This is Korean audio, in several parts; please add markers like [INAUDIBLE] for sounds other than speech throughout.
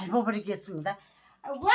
밟아버리겠습니다. 아, 와!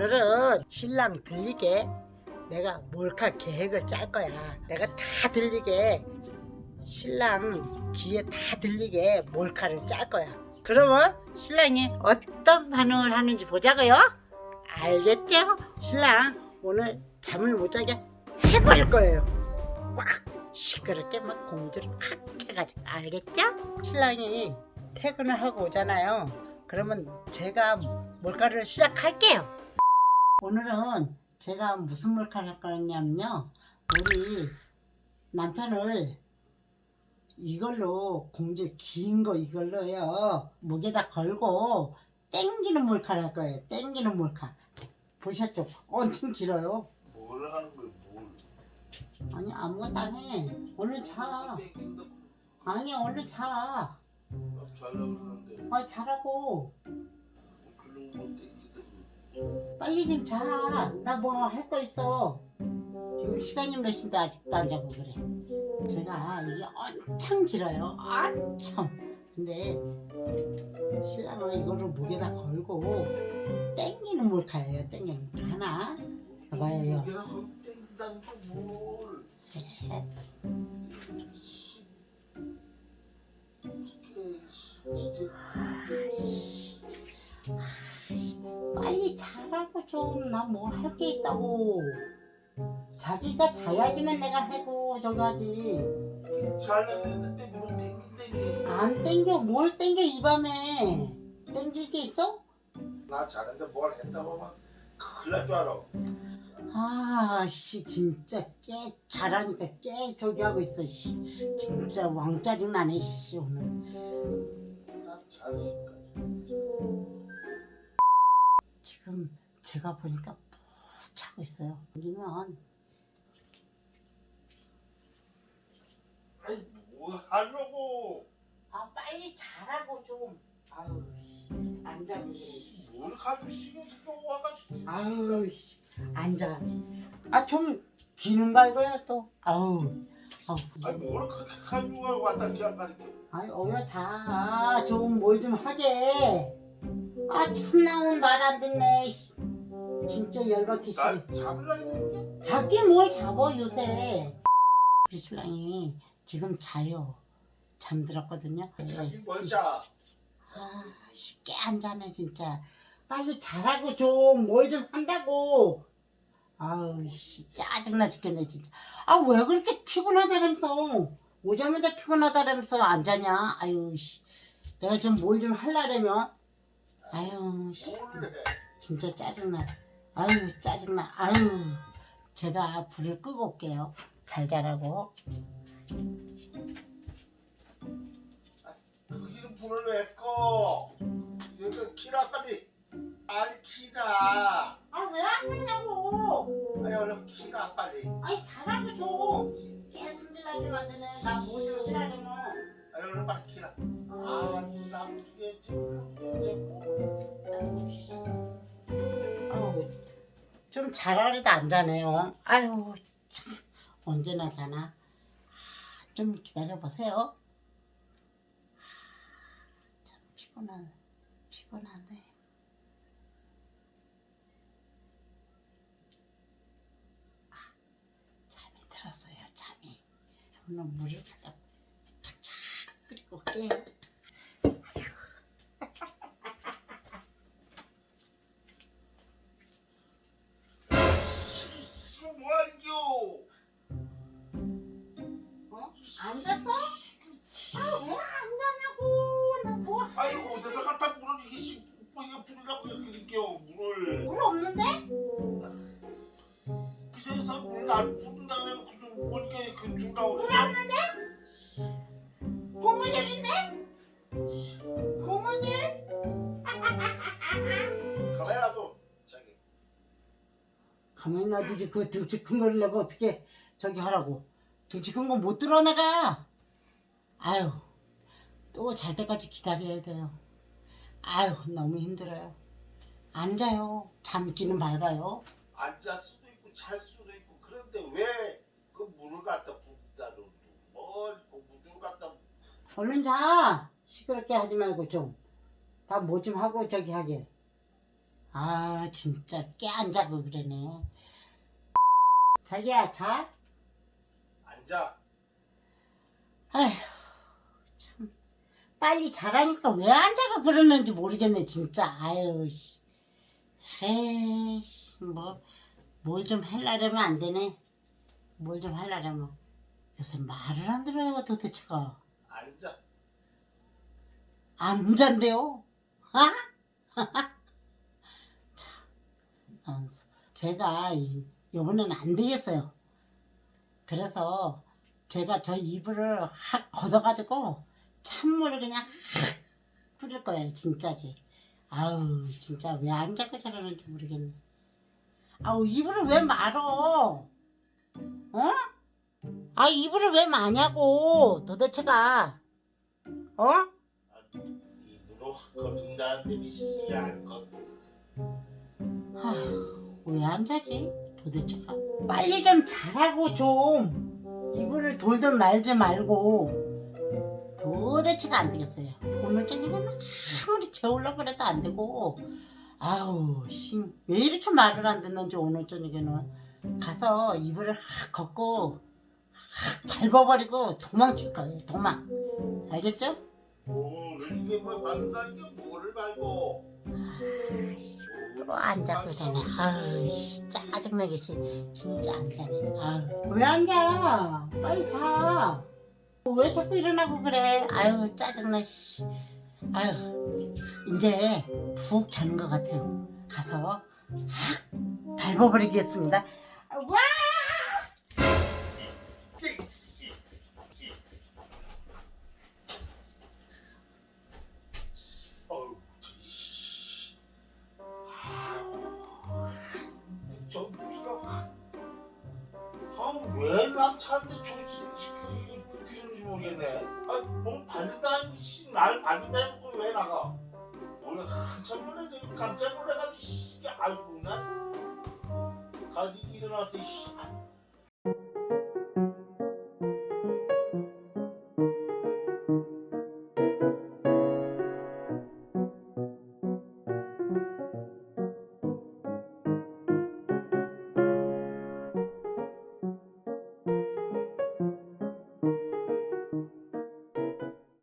오늘은 신랑 들리게 내가 몰카 계획을 짤 거야. 내가 다 들리게 신랑 귀에 다 들리게 몰카를 짤 거야. 그러면 신랑이 어떤 반응을 하는지 보자고요. 알겠죠? 신랑 오늘 잠을 못 자게 해버릴 거예요. 꽉 시끄럽게 막 공주를 확 해가지고 알겠죠? 신랑이 퇴근을 하고 오잖아요. 그러면 제가 몰카를 시작할게요. 오늘은 제가 무슨 몰카를 할 거냐면요. 우리 남편을 이걸로 공주 긴 거 이걸로요. 목에다 걸고 땡기는 몰카를 할 거예요. 땡기는 몰카. 보셨죠? 엄청 길어요. 뭘 하는 거야 뭘 아니 아무것도 안 해. 얼른 자. 아니 얼른 자. 잘라 그러는데 아 자라고. 빨리 좀 자. 나 뭐 할 거 있어. 지금 시간이 몇 시인데 아직도 안 자고 그래. 제가 이게 엄청 길어요. 엄청. 근데 신랑은 이거를 목에다 걸고 땡기는 몰카예요. 땡기는 몰카. 하나. 봐봐요. 그 땡긴다는 거뭘 셋. 진짜 빨 좀. 나 뭐 할 게 있다고. 자기가 자야지만 내가 하고 저기 하지. 뭘안 땡겨. 뭘 땡겨 이 밤에. 땡길 게 있어? 나 자는데 뭘 했다 보면 큰일 날 줄 알아 아, 씨, 진짜 깨 잘하니까 깨 저기 하고 있어, 씨. 진짜 왕 짜증 나네, 씨, 오늘. 나 자니까 지금 제가 보니까 푹 자고 있어요. 여기면 아이 뭐 하려고 아 빨리 자라고 좀. 아유, 씨. 씨. 뭘 가지고 신경 쓰고 와가지고 아유, 씨, 안 자. 아, 좀 기는 거 이거야 또. 아우, 아우. 아니 뭘 그렇게 가지고 와 왔다 기억하니까 아이 어여 자. 좀 뭘 좀 하게. 아, 참나온 말 안 듣네. 씨. 진짜 열받기 싫어. 나 잡으려 했는데? 잡긴 뭘 잡어 요새. 우리 신랑이 지금 자요. 잠들었거든요. 자기 뭘 자. 아깨안 자네 진짜. 빨리 자라고 좀 뭘 좀 한다고. 아우 씨 짜증나 죽겠네 진짜. 아 왜 그렇게 피곤하다면서? 오자마자 피곤하다면서 안 자냐? 아유 씨. 내가 좀 뭘좀 하려면? 아유 씨. 뭘 해? 진짜 짜증나. 아유 짜증나. 아유 제가 불을 끄고 올게요. 잘 자라고. 그지는 불을 왜 꺼? 여기 키라 빨리 빨리 키가 아왜 안 되냐고. 아니 얼른 키가 빨리 아니 자라고 좀. 깨순질나게 만드네. 나뭘 좀 하려면. 아니 얼른 빨리 키라 아 남주겠지 부 좀 자라리도 안 자네요. 아유 참 언제나 자나. 아, 좀 기다려 보세요. 참 피곤한 피곤하네. 아, 잠이 들었어요. 잠이. 오늘 물을 갖다 착착 끓이고 올게요. 어? 안 잤어? 아, 왜안 자냐고. 나 뭐. 아이고 어디다 갖다 물을 이게 씨뭐 이거 부르려고 이렇게 느껴 물을 물 없는데? 그래서 물안 부른다 그래서 그좀 보니까 그 준다고 물 없는데? 고무줄인데? 고무줄? [LAUGHS] 카메라도 저기 가만히 놔두지 그 등치 큰 거를 내가 어떻게 저기 하라고 등치 큰거못 들어 내가. 아유 또 잘 때까지 기다려야 돼요. 아유 너무 힘들어요. 앉아요. 잠기는 밝아요. 앉을 수도 있고 잘 수도 있고 그런데 왜 그 물을 갖다 붓다 놓고 뭘그 물을 갖다 얼른 자. 시끄럽게 하지 말고 좀. 다 뭐 좀 하고 저기 하게. 아 진짜 깨 안 자고 그러네. 자기야 자 앉아 아휴 참. 빨리 자라니까 왜안 자고 그러는지 모르겠네 진짜. 아유 씨. 에이씨 뭐뭘 좀 하려면 안 되네. 뭘 좀 하려면. 요새 말을 안 들어요 도대체가. 앉아. 안 잔대요. 아? [LAUGHS] 참 넌스. 제가 이- 요번에는 안 되겠어요 그래서 제가 저 이불을 확 걷어가지고 찬물을 그냥 확 뿌릴 거예요 진짜지. 아우 진짜 왜 안 자꾸 저러는지 모르겠네. 아우 이불을 왜 말어? 어? 아 이불을 왜 마냐고 도대체가. 어? 입으로 거둔다는데 씨알 거왜안 자지 도대체가 빨리 좀 자라고 좀 이불을 돌돌 말지 말고 도대체가 안 되겠어요. 오늘 저녁에는 아무리 재우려고 그래도 안 되고. 아우 씨, 왜 이렇게 말을 안 듣는지 오늘 저녁에는. 가서 이불을 확 걷고 확 밟아버리고 도망칠 거예요 도망. 알겠죠? 뭐를 이게 뭐 밟는다는 게 뭐를 밟고 또 안 자고 이러네. 아유, 씨, 짜증나게 씨, 진짜 안 자네. 아유, 왜 안 자? 빨리 자. 왜 자꾸 일어나고 그래? 아유, 짜증나, 씨. 아유, 이제 푹 자는 것 같아요. 가서 확 밟아버리겠습니다. 아, 와! 씨날 발린다 해놓고 왜 나가? 오늘 한참 내가 깜짝 놀래가지고 씨, 아이고 나 가지 일어났더니 씨, 아,